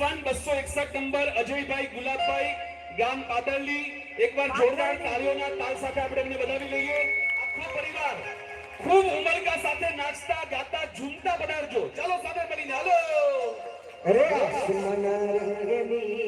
Van બસો એકસઠ number Ajaybhai Gulabbhai, ગામ પાદરલી એકવાર જોરદાર તાળીઓના તાલ સાથે આપણે એમને વધાવી લઈએ. આખો પરિવાર ખૂબ ઉમળકા સાથે નાચતા, ગાતા, ઝૂમતા પધારજો. ચાલો સાથે મળીને, હાલો! અરે આસમાન રંગની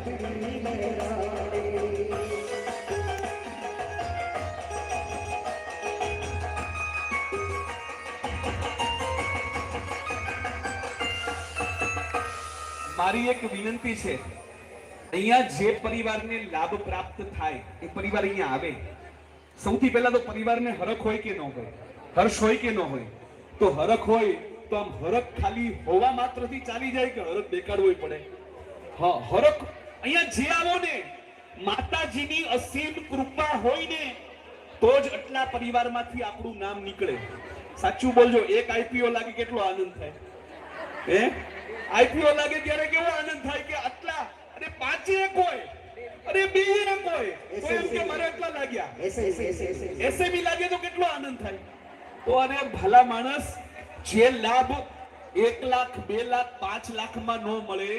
મારી એક વિનંતી છે. અહીંયા જે પરિવારને લાભ પ્રાપ્ત થાય, એ પરિવાર અહીંયા આવે. સૌથી પહેલા તો પરિવારને હરખ હોય કે ન હોય? હર્ષ હોય કે ન હોય? તો હરખ હોય, તો આમ હરખ ખાલી હોવા માત્રથી ચાલી જાય કે હરખ દેખાડવો પડે? હા, હરખ અહીંયા જે આવો ને, માતાજીની અસીમ કૃપા હોય ને, તો જ આટલા પરિવારમાંથી આપણું નામ નીકળે. સાચું બોલજો, એક આઈપીઓ લાગે કેટલો આનંદ થાય. હે? આઈપીઓ લાગે ત્યારે કેવો આનંદ થાય કે આટલા, અરે પાંચે એક હોય, અરે બે એક હોય. તો એમ કે મારે એટલા લાગ્યા. એસે બી લાગે તો કેટલો આનંદ થાય. તો અને ભલા માણસ, જે લાભ એક લાખ, બે લાખ, પાંચ લાખમાં ન મળે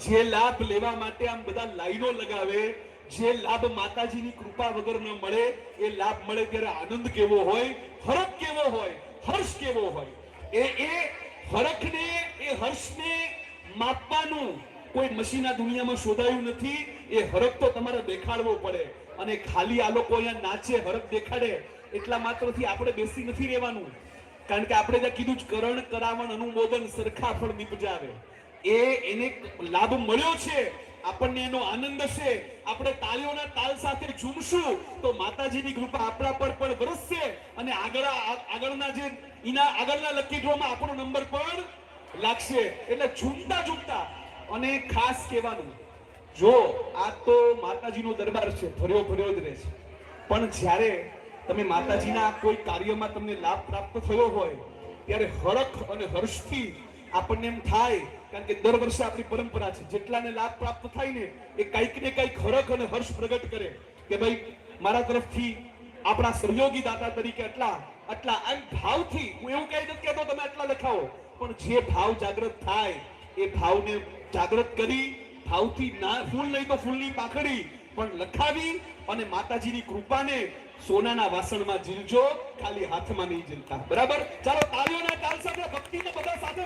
જે લાભ લેવા માટે આમ બધા લાઈનો લગાવે, જે લાભ માતાજીની કૃપા વગર ન મળે, એ લાભ મળે ત્યારે આનંદ કેવો હોય, ફરક કેવો હોય, હર્ષ કેવો હોય? એ એ ફરકને એ હર્ષને માપવાનું કોઈ મશીન આ દુનિયામાં શોધાયું નથી, એ હરખ તો તમારે દેખાડવો પડે. અને ખાલી આ લોકો અહીંયા નાચે, હરખ દેખાડે, એટલા માત્રથી આપણે બેસી નથી રહેવાનું. કારણ કે આપણે ત્યાં કીધું જ, કરણ કરાવણ અનુમોદન સરખા ફળ નિપજાવે. એ એને લાભ મળ્યો છે, આપણને એનો આનંદ છે આપણે તાળીઓના તાલ સાથે ઝૂમશું તો માતાજીની કૃપા આપણા પર પણ વરસશે અને આગળ આગળના જે એના આગળના લકી ડ્રોમાં આપણો નંબર પણ લાગશે. એટલે ઝૂમતા ઝૂમતા અને ખાસ કહેવાનું, જો આ તો માતાજીનો દરબાર છે, ભર્યો ભર્યો જ રહે છે પણ જ્યારે તમે માતાજીના કોઈ કાર્યમાં તમને લાભ પ્રાપ્ત થયો હોય, ત્યારે હરખ અને હર્ષથી આપણને એમ થાય કારણ કે દર વર્ષે આપણી પરંપરા છે. જેટલાને લાભ પ્રાપ્ત થાય ને, એ કંઈક ને કંઈક હરખ અને હર્ષ પ્રગટ કરે. કે ભાઈ, મારા તરફથી આપણા સહયોગી દાતા તરીકે આટલા આટલા, આમ ભાવથી, હું એવું કહી નથી કહેતો તમે આટલા લખાવો, પણ જે ભાવ જાગૃત થાય, એ ભાવને જાગૃત કરી, ભાવથી ના, ફૂલ નહીં તો ફૂલની પાખડી, પણ લખાવી અને માતાજીની કૃપાને સોનાના વાસણમાં ઝીલજો ખાલી હાથમાં નહીં ઝીલતા બરાબર? ચાલો તાળીઓના તાલ સાથે ભક્તિને બધા સાથે